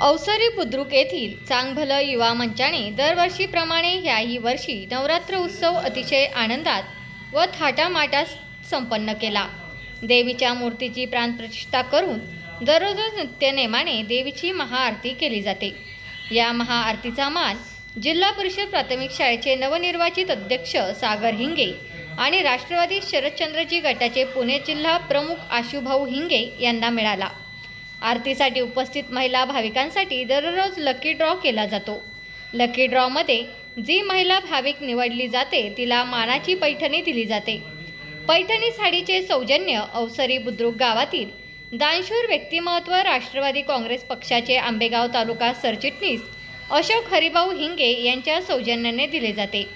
अवसरी बुद्रुक येथील चांगभलं युवा मंचाने दरवर्षीप्रमाणे याही वर्षी नवरात्र उत्सव अतिशय आनंदात व थाटामाटात संपन्न केला. देवीच्या मूर्तीची प्राणप्रतिष्ठा करून दररोज नित्यनेमाने देवीची महाआरती केली जाते. या महाआरतीचा मान जिल्हा परिषद प्राथमिक शाळेचे नवनिर्वाचित अध्यक्ष सागर हिंगे आणि राष्ट्रवादी शरदचंद्रजी गटाचे पुणे जिल्हा प्रमुख आशुभाऊ हिंगे यांना मिळाला. आरतीसाठी उपस्थित महिला भाविकांसाठी दररोज लकी ड्रॉ केला जातो. लकी ड्रॉमध्ये जी महिला भाविक निवडली जाते तिला मानाची पैठणी दिली जाते. पैठणी साडीचे सौजन्य अवसरी बुद्रुक गावातील दानशूर व्यक्तिमत्व राष्ट्रवादी काँग्रेस पक्षाचे आंबेगाव तालुका सरचिटणीस अशोक हरिभाऊ हिंगे यांच्या सौजन्याने दिले जाते.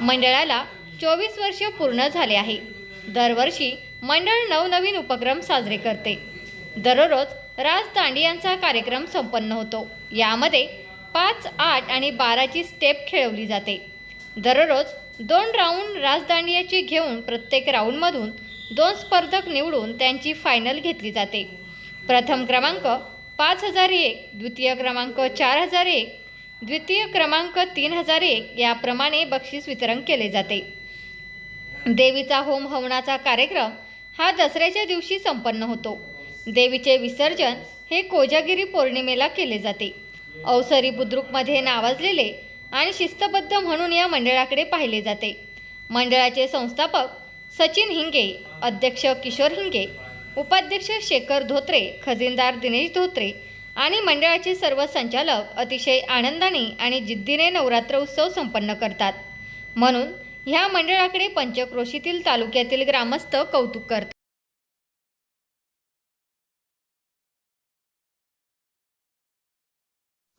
मंडळाला चोवीस वर्ष पूर्ण झाले आहे. दरवर्षी मंडळ नवनवीन उपक्रम साजरे करते. दररोज राज दांडियांचा कार्यक्रम संपन्न होतो. यामध्ये पाच आठ आणि बाराची स्टेप खेळवली जाते. दररोज दोन राऊंड राजदांडियाची घेऊन प्रत्येक राऊंडमधून दोन स्पर्धक निवडून त्यांची फायनल घेतली जाते. प्रथम क्रमांक पाच हजार एक द्वितीय क्रमांक चार हजार एक द्वितीय क्रमांक तीन हजार एक याप्रमाणे बक्षीस वितरण केले जाते. देवीचा होम हवनाचा कार्यक्रम हा दसऱ्याच्या दिवशी संपन्न होतो. देवीचे विसर्जन हे कोजागिरी पौर्णिमेला केले जाते. अवसरी बुद्रुकमध्ये नावाजलेले आणि शिस्तबद्ध म्हणून या मंडळाकडे पाहिले जाते. मंडळाचे संस्थापक सचिन हिंगे अध्यक्ष किशोर हिंगे उपाध्यक्ष शेखर धोत्रे खजिनदार दिनेश धोत्रे आणि मंडळाचे सर्व संचालक अतिशय आनंदाने आणि जिद्दीने नवरात्र उत्सव संपन्न करतात. म्हणून ह्या मंडळाकडे पंचक्रोशीतील तालुक्यातील ग्रामस्थ कौतुक करतात.